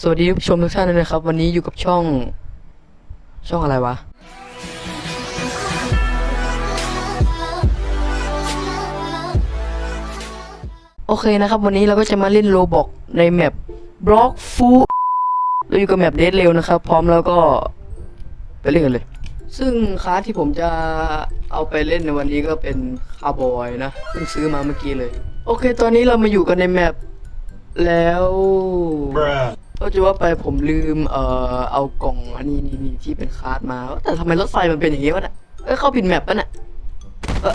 สวัสดีผู้ชมทุกท่านด้วยนะครับ วันนี้อยู่กับช่อง ช่องอะไรวะ โอเคนะครับ วันนี้เราก็จะมาเล่นโลบอกในแมปบล็อกฟูเราอยู่กับแมปเดทเร็วนะครับ พร้อมแล้วก็ไปเล่นกันเลย ซึ่งคลาสที่ผมจะเอาไปเล่นในวันนี้ก็เป็นคาร์บอยนะเพิ่งซื้อมาเมื่อกี้เลย โอเค ตอนนี้เรามาอยู่กันในแมปแล้ว Bruh. ก็จะว่าไปผมลืมเอ่อเอากล่องอันนี้นี่นี่ที่เป็นคาร์ดมา แต่ทำไมรถไฟมันเป็นอย่างงี้วะเนี่ยเอ้ยเข้าผิดแมปปะเนี่ยเออ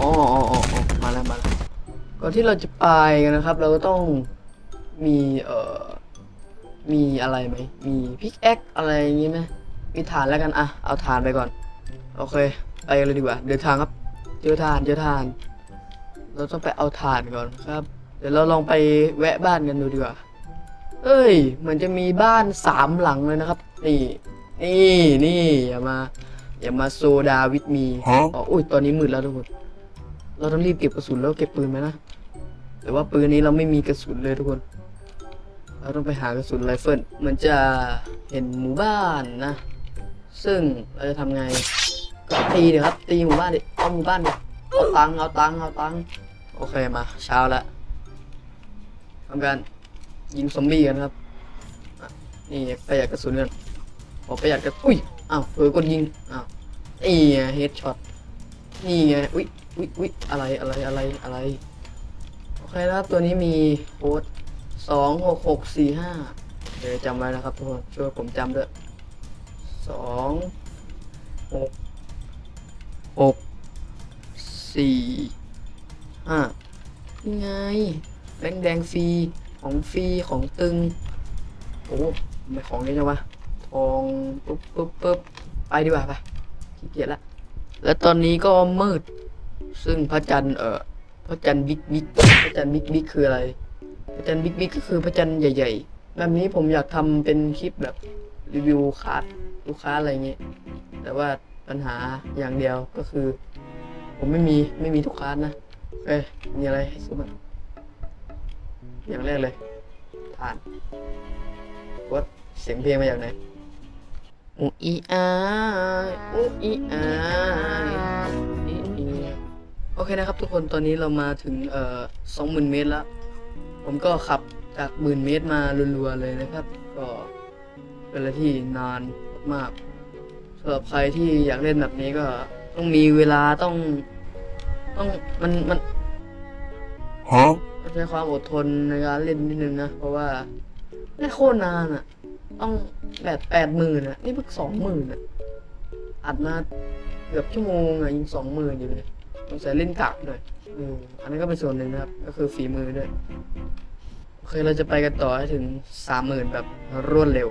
อ๋ออ๋ออ๋ออ๋อมาแล้วมาแล้วก่อนที่เราจะไปกันนะครับ เราก็ต้องมีเอ่อมีอะไรไหมมีพิกแอคอะไรอย่างงี้ไหมมีฐานแล้วกันอะเอาฐานไปก่อน โอเค ไปเลยดีกว่าเดินทางครับเจอฐานเจอฐาน เราต้องไปเอาฐานก่อนครับ เดี๋ยวเราลองไปแวะบ้านกันดูดีกว่า เอ้ยเหมือนจะมีบ้านสามหลังเลยนะครับ นี่นี่นี่อย่ามา อย่ามาโซดาวิดมีฮะอ๋ออุ้ยตอนนี้มืดแล้วทุกคนเราต้องรีบเก็บกระสุนแล้วเก็บปืนไหมนะแต่ว่าปืนนี้เราไม่มีกระสุนเลยทุกคน เราต้องไปหากระสุนไรเฟิลเหมือนจะเห็นหมู่บ้านนะ ซึ่งเราจะทำไงก็ตีเดี๋ยวครับ ตีหมู่บ้านดิเอาหมู่บ้านดิเอาตังค์เอาตังค์เอาตังค์โอเคมาเช้าละทำการ ยิงซอมบี้กันครับนี่ประหยัดกระสุนกันบอประหยัดกระอุ้ยอ้าวเออกดยิงอ้าวนี่ไงเฮดช็อตนี่ไงอุ้ยอุ้ยอุ้ยอะไรอะไรอะไรอะไรโอเคนะครับตัวนี้มีโค้ดสองหกหกสี่ห้าเดี๋ยวจำไว้นะครับทุกคนช่วยผมจำด้วยสองหกหกสี่ห้านี่ไงแบงแดงฟรี ของฟรีของตึง โอ้ไม่ของเยอะจังวะ ทองปุ๊บปุ๊บปุ๊บไปดีกว่าไปขี้เกียจละ แล้วตอนนี้ก็มืด ซึ่งพระจันทร์เออพระจันทร์บิ๊กบิ๊กพระจันทร์บิ๊กบิ๊กคืออะไร พระจันทร์บิ๊กบิ๊กก็คือพระจันทร์ใหญ่ ๆ แบบนี้ผมอยากทำเป็นคลิปแบบรีวิวคาร์ดลูกค้าอะไรเงี้ย แต่ว่าปัญหาอย่างเดียวก็คือ ผมไม่มีไม่มีทุกคาร์ดนะเอ้ยมีอะไรให้ซื้อบ้าง อย่างแรกเลยทานวัดเสียงเพลงมาจากไหนอูอีอาอูอีอาอีอีโอเคนะครับทุกคนตอนนี้เรามาถึงเอ่อสองหมื่นเมตรแล้ว ผมก็ขับจากหมื่นเมตรมารัวๆเลยนะครับ ก็เป็นอะไรที่นานมากๆสำหรับใครที่อยากเล่นแบบนี้ก็ต้องมีเวลาต้อง ต้องมันมัน Huh? ต้องใช้ความอดทนในการเล่นนิดนึงนะ เพราะว่าได้โคตรนานอะ ต้องแบบแปดหมื่นอะ นี่เพิ่งสองหมื่นอะ อัดมาเกือบชั่วโมงอะยิงสองหมื่นอยู่เลยต้องใส่เล่นกากหน่อยอืมอันนี้นก็เป็นส่วนหนึ่งนะครับ ก็คือฝีมือด้วย โอเค เราจะไปกันต่อให้ถึงสามหมื่นแบบรวดเร็ว